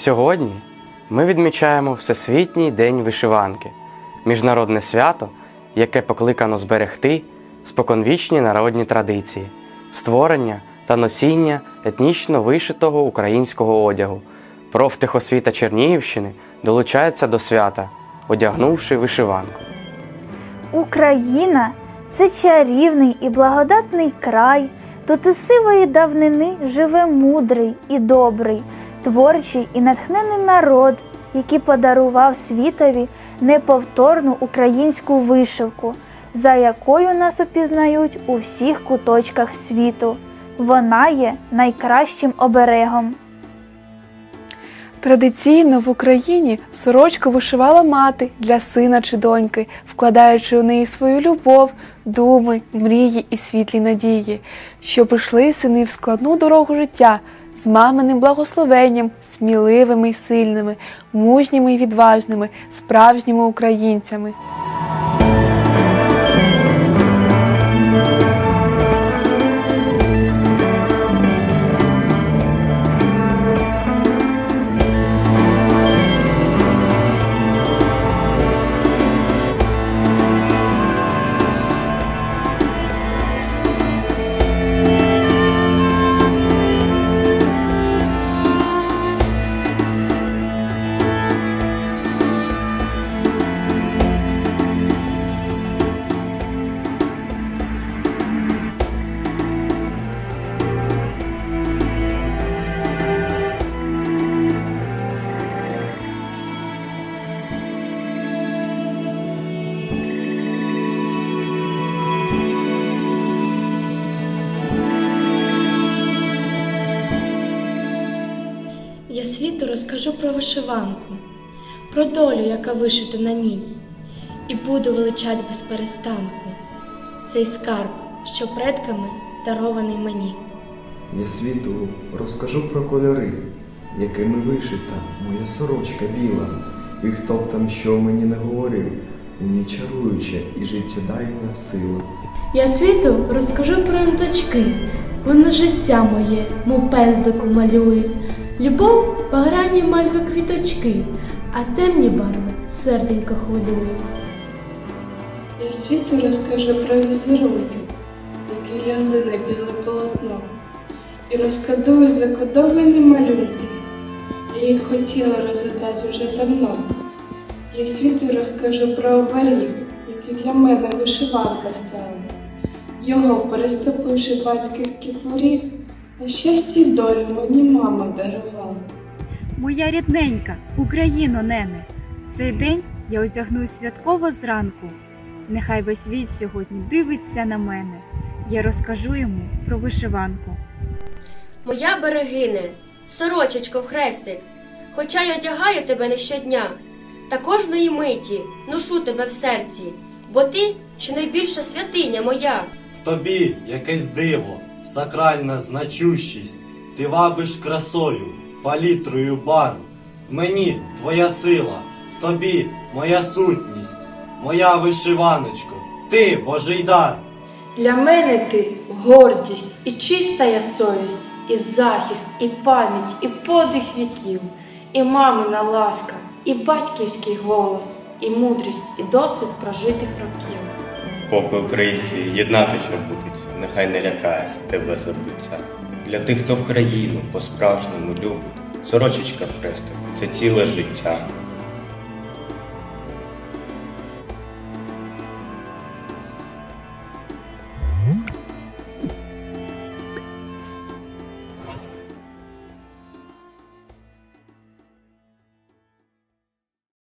Сьогодні ми відмічаємо Всесвітній день вишиванки, міжнародне свято, яке покликано зберегти споконвічні народні традиції, створення та носіння етнічно вишитого українського одягу. Профтехосвіта Чернігівщини долучається до свята, одягнувши вишиванку. Україна це чарівний і благодатний край. Тут із сивої давнини живе мудрий і добрий, творчий і натхнений народ, який подарував світові неповторну українську вишивку, за якою нас опізнають у всіх куточках світу. Вона є найкращим оберегом. Традиційно в Україні сорочку вишивала мати для сина чи доньки, вкладаючи у неї свою любов, думи, мрії і світлі надії, що прийшли сини в складну дорогу життя з маминим благословенням, сміливими й сильними, мужніми й відважними, справжніми українцями. Я світу розкажу про вишиванку, про долю, яка вишита на ній, і буду величать без перестанку цей скарб, що предками дарований мені. Я світу розкажу про кольори, якими вишита моя сорочка біла, і хто б там що мені не говорив, мені чаруюча і життєдайна сила. Я світу розкажу про ниточки, вони життя моє, мов пензлику малюють. Любов баграні мальви квіточки, а темні барви серденько хвилюють. Я світу розкажу про візерунки, які лягли на біле полотно, і розкладу закодовані малюнки. Я їх хотіла розгадати вже давно. Я світу розкажу про оберіг, який для мене вишиванка стала. Його, переступивши батьківський поріг, на щастя й долю мені мама дарувала. Моя рідненька, Україно, нене, в цей день я одягнусь святково зранку. Нехай весь світ сьогодні дивиться на мене. Я розкажу йому про вишиванку. Моя берегине, сорочечко в хрестик, хоча й одягаю тебе не щодня, та кожної миті ношу тебе в серці, бо ти щонайбільша святиня моя. В тобі якесь диво, сакральна значущість, ти вабиш красою, палітрою барв. В мені твоя сила, в тобі моя сутність, моя вишиваночко, ти Божий дар. Для мене ти гордість і чиста я совість, і захист, і пам'ять, і подих віків, і мамина ласка, і батьківський голос, і мудрість, і досвід прожитих років. Поки українці єднатися будуть, нехай не лякає тебе забуття. Для тих, хто в країну по-справжньому любить, сорочечка хрестик це ціле життя.